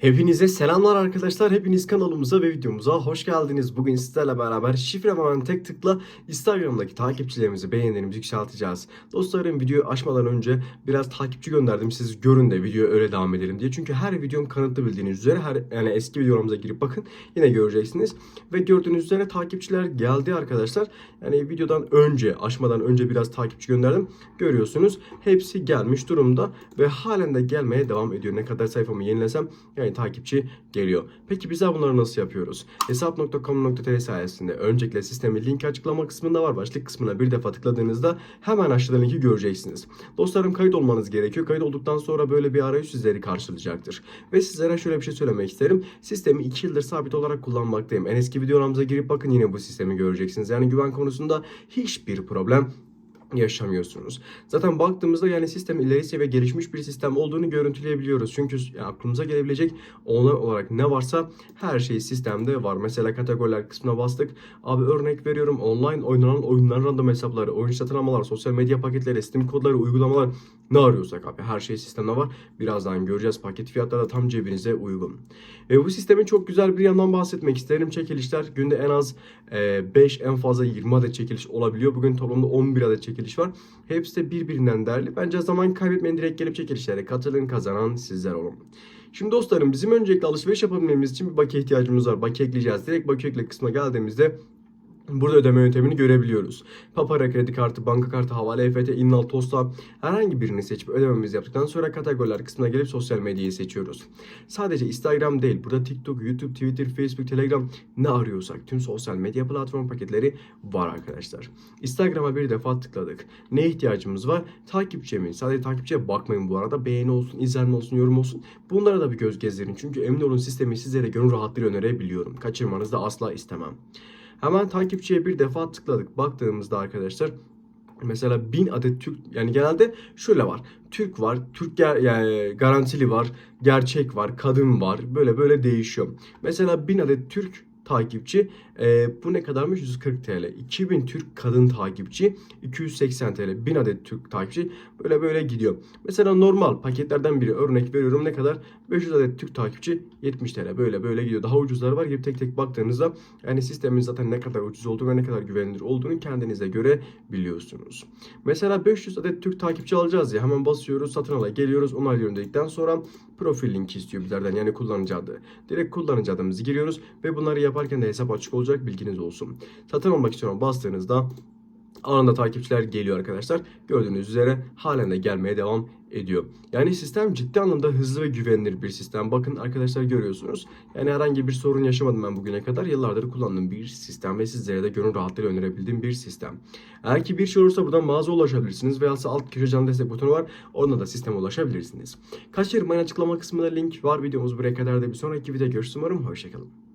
Hepinize selamlar arkadaşlar. Hepiniz kanalımıza ve videomuza hoş geldiniz. Bugün sizlerle beraber şifre hemen tek tıkla Instagram'daki takipçilerimizi, beğenilerimizi yükselteceğiz. Dostlarım videoyu açmadan önce biraz takipçi gönderdim. Siz görün de videoya öyle devam edelim diye. Çünkü her videom kanıtlı bildiğiniz üzere her yani eski videolarımıza girip bakın yine göreceksiniz. Ve gördüğünüz üzere takipçiler geldi arkadaşlar. Yani videodan önce, açmadan önce biraz takipçi gönderdim. Görüyorsunuz hepsi gelmiş durumda ve halen de gelmeye devam ediyor. Ne kadar sayfamı yenilesem yani takipçi geliyor. Peki bizler bunları nasıl yapıyoruz? Hesap.com.tr sayesinde öncelikle sistemin linki açıklama kısmında var. Başlık kısmına bir defa tıkladığınızda hemen aşağıda linki göreceksiniz. Dostlarım kayıt olmanız gerekiyor. Kayıt olduktan sonra böyle bir arayüz sizleri karşılayacaktır. Ve sizlere şöyle bir şey söylemek isterim. Sistemi 2 yıldır sabit olarak kullanmaktayım. En eski videolarımıza girip bakın yine bu sistemi göreceksiniz. Yani güven konusunda hiçbir problem yaşamıyorsunuz. Zaten baktığımızda yani sistem ileri seviye gelişmiş bir sistem olduğunu görüntüleyebiliyoruz. Çünkü aklımıza gelebilecek online olarak ne varsa her şey sistemde var. Mesela kategoriler kısmına bastık. Abi örnek veriyorum online oynanan oyunların random hesapları, oyun satın almalar, sosyal medya paketleri, Steam kodları, uygulamalar ne arıyorsak abi her şey sistemde var. Birazdan göreceğiz. Paket fiyatları da tam cebinize uygun. Ve bu sistemin çok güzel bir yandan bahsetmek isterim. Çekilişler günde en az 5 en fazla 20 adet çekiliş olabiliyor. Bugün toplamda 11 adet çekiliş var. Hepsi de birbirinden değerli. Bence zaman kaybetmeyin direkt gelip çekilişlere katılın kazanan sizler olun. Şimdi dostlarım bizim öncelikle alışveriş yapabilmemiz için bir bakiye ihtiyacımız var. Bakiye ekleyeceğiz. Direkt bakiye ekle kısmına geldiğimizde Burada ödeme yöntemini görebiliyoruz. Papara kredi kartı, banka kartı, havale EFT, innal, tosta herhangi birini seçip ödememizi yaptıktan sonra kategoriler kısmına gelip sosyal medyayı seçiyoruz. Sadece Instagram değil, burada TikTok, YouTube, Twitter, Facebook, Telegram ne arıyorsak tüm sosyal medya platform paketleri var arkadaşlar. Instagram'a bir defa tıkladık. Ne ihtiyacımız var? Takipçiye? Sadece takipçiye bakmayın bu arada. Beğeni olsun, izlenme olsun, yorum olsun. Bunlara da bir göz gezdirin. Çünkü emin olun sistemi sizlere gönül rahatlığıyla önerebiliyorum. Kaçırmanızı da asla istemem. Hemen takipçiye bir defa tıkladık. Baktığımızda arkadaşlar mesela 1000 adet Türk yani genelde şöyle var. Türk var, Türk ger- yani garantili var, gerçek var, kadın var. Böyle böyle değişiyor. Mesela 1000 adet Türk takipçi. E, bu ne kadarmış? 140 TL 2000 Türk kadın takipçi 280 TL 1000 adet Türk takipçi. Böyle böyle gidiyor. Mesela normal paketlerden biri. Örnek veriyorum ne kadar? 500 adet Türk takipçi 70 TL böyle böyle gidiyor. Daha ucuzları var. Gibi tek tek baktığınızda yani sistemin zaten ne kadar ucuz olduğunu ve ne kadar güvenilir olduğunu kendinize göre biliyorsunuz. Mesela 500 adet Türk takipçi alacağız ya. Hemen basıyoruz satın ala geliyoruz onaylıyorum dedikten sonra profil linki istiyor bizlerden. Yani kullanıcı adı. Direkt kullanıcı adımızı giriyoruz ve bunları yaparken de hesap açık olacak bilginiz olsun. Satın almak istiyorum bastığınızda anında takipçiler geliyor arkadaşlar. Gördüğünüz üzere halen de gelmeye devam ediyor. Yani sistem ciddi anlamda hızlı ve güvenilir bir sistem. Bakın arkadaşlar görüyorsunuz. Yani herhangi bir sorun yaşamadım ben bugüne kadar. Yıllardır kullandığım bir sistem ve sizlere de gönül rahatlığıyla önerebildiğim bir sistem. Eğer ki bir şey olursa buradan mağaza ulaşabilirsiniz veya alt köşe can destek butonu var. Ona da sisteme ulaşabilirsiniz. Kaçırmayın açıklama kısmında link var. Videomuz buraya kadar da bir sonraki videoda görüşürüz umarım. Hoşçakalın.